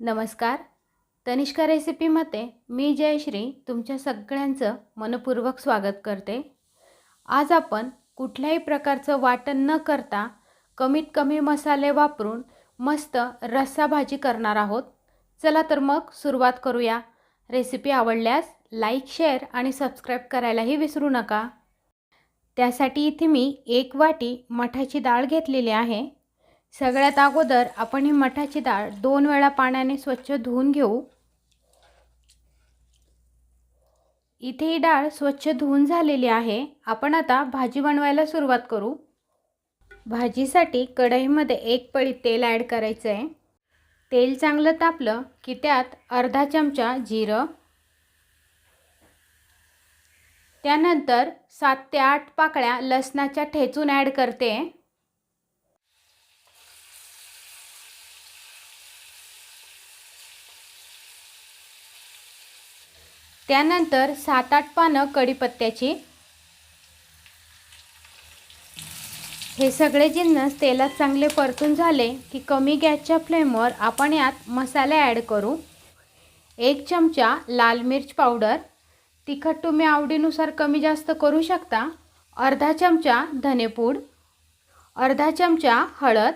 नमस्कार. तनिष्का रेसिपीमध्ये मी जयश्री तुमच्या सगळ्यांचं मनपूर्वक स्वागत करते. आज आपण कुठल्याही प्रकारचं वाटण न करता कमीत कमी मसाले वापरून मस्त रस्सा भाजी करणार आहोत. चला तर मग सुरुवात करूया. रेसिपी आवडल्यास लाईक शेअर आणि सबस्क्राईब करायलाही विसरू नका. त्यासाठी इथे मी एक वाटी मठाची डाळ घेतलेली आहे. सगळ्यात अगोदर आपण ही मठाची डाळ दोन वेळा पाण्याने स्वच्छ धुवून घेऊ. इथे ही डाळ स्वच्छ धुवून झालेली आहे. आपण आता भाजी बनवायला सुरुवात करू. भाजीसाठी कढईमध्ये एक पळी तेल ॲड करायचं आहे तेल चांगलं तापलं की त्यात अर्धा चमचा जिरं. त्यानंतर सात ते आठ पाकळ्या लसणाच्या ठेचून ॲड करते. त्यानंतर सात आठ पानं कढीपत्त्याची. हे सगळे जिन्नस तेलात चांगले परतून झाले की कमी गॅसच्या फ्लेमवर आपण यात मसाले ॲड करू. एक चमचा लाल मिर्च पावडर. तिखट तुम्ही आवडीनुसार कमी जास्त करू शकता. अर्धा चमचा धनेपूड अर्धा चमचा हळद.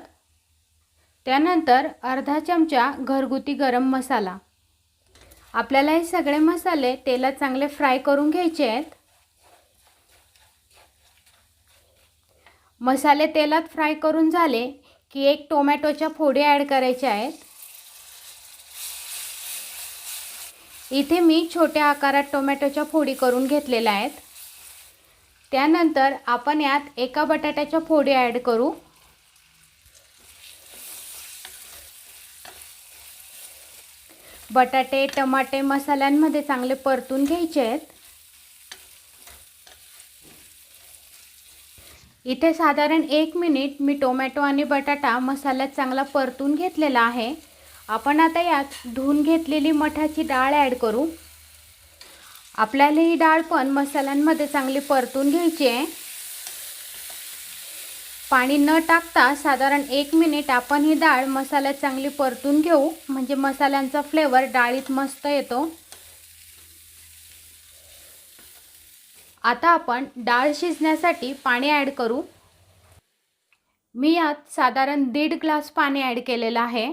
त्यानंतर अर्धा चमचा घरगुती गरम मसाला. आपल्याला हे सगळे मसाले तेलात चांगले फ्राय करून घ्यायचे आहेत. मसाले तेलात फ्राय करून झाले की एक टोमॅटोच्या फोडी ॲड करायच्या आहेत. इथे मी छोट्या आकारात टोमॅटोच्या फोडी करून घेतलेल्या आहेत. त्यानंतर आपण यात एका बटाट्याच्या फोडी ॲड करू. बटाटे टमाटे मसाल्यांमध्ये चांगले परतून घ्यायचे आहेत. इथे साधारण एक मिनिट मी टोमॅटो आणि बटाटा मसाल्यात चांगला परतून घेतलेला आहे. आपण आता यात धुवून घेतलेली मठाची डाळ ॲड करू. आपल्याला ही डाळ पण मसाल्यांमध्ये चांगली परतून घ्यायची आहे. पाणी न टाकता साधारण एक मिनिट आपण ही डाळ मसाल्यात चांगली परतून घेऊ. म्हणजे मसाल्यांचा फ्लेवर डाळीत मस्त येतो. आता आपण डाळ शिजण्यासाठी पाणी ॲड करू. मी यात साधारण दीड ग्लास पाणी ॲड केलेलं आहे.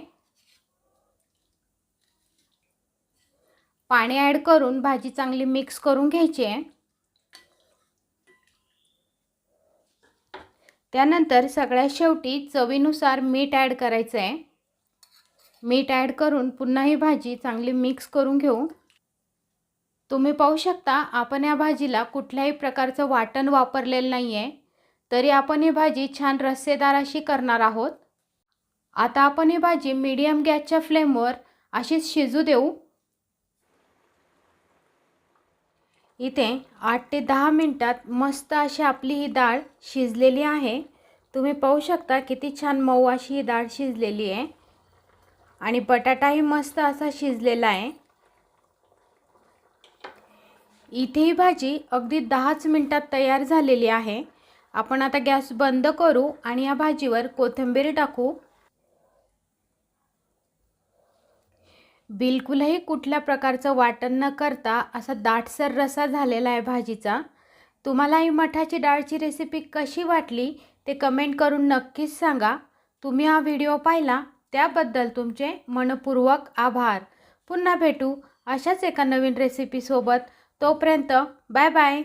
पाणी ॲड करून भाजी चांगली मिक्स करून घ्यायची आहे. त्यानंतर सगळ्यात शेवटी चवीनुसार मीठ ॲड करायचं आहे मीठ ॲड करून पुन्हा ही भाजी चांगली मिक्स करून घेऊ. तुम्ही पाहू शकता आपण या भाजीला कुठल्याही प्रकारचं वाटण वापरलेलं नाही आहे तरी आपण ही भाजी छान रस्सेदार अशी करणार आहोत. आता आपण ही भाजी मीडियम गॅसच्या फ्लेमवर अशीच शिजू देऊ. इथे आठ ते दहा मिनटात मस्त अशी आपली ही डाळ शिजलेली आहे. तुम्ही पाहू शकता किती छान मऊ अशी ही डाळ शिजलेली आहे. आणि बटाटाही मस्त असा शिजलेला आहे. इथे ही भाजी अगदी दहाच मिनटात तयार झालेली आहे. आपण आता गॅस बंद करू आणि या भाजीवर कोथिंबीर टाकू. बिलकुलही कुठल्या प्रकारचं वाटण न करता असा दाटसर रसा झालेला आहे भाजीचा. तुम्हाला ही मठाची डाळची रेसिपी कशी वाटली ते कमेंट करून नक्कीच सांगा. तुम्ही हा व्हिडिओ पाहिला त्याबद्दल तुमचे मनपूर्वक आभार. पुन्हा भेटू अशाच एका नवीन रेसिपीसोबत तोपर्यंत बाय बाय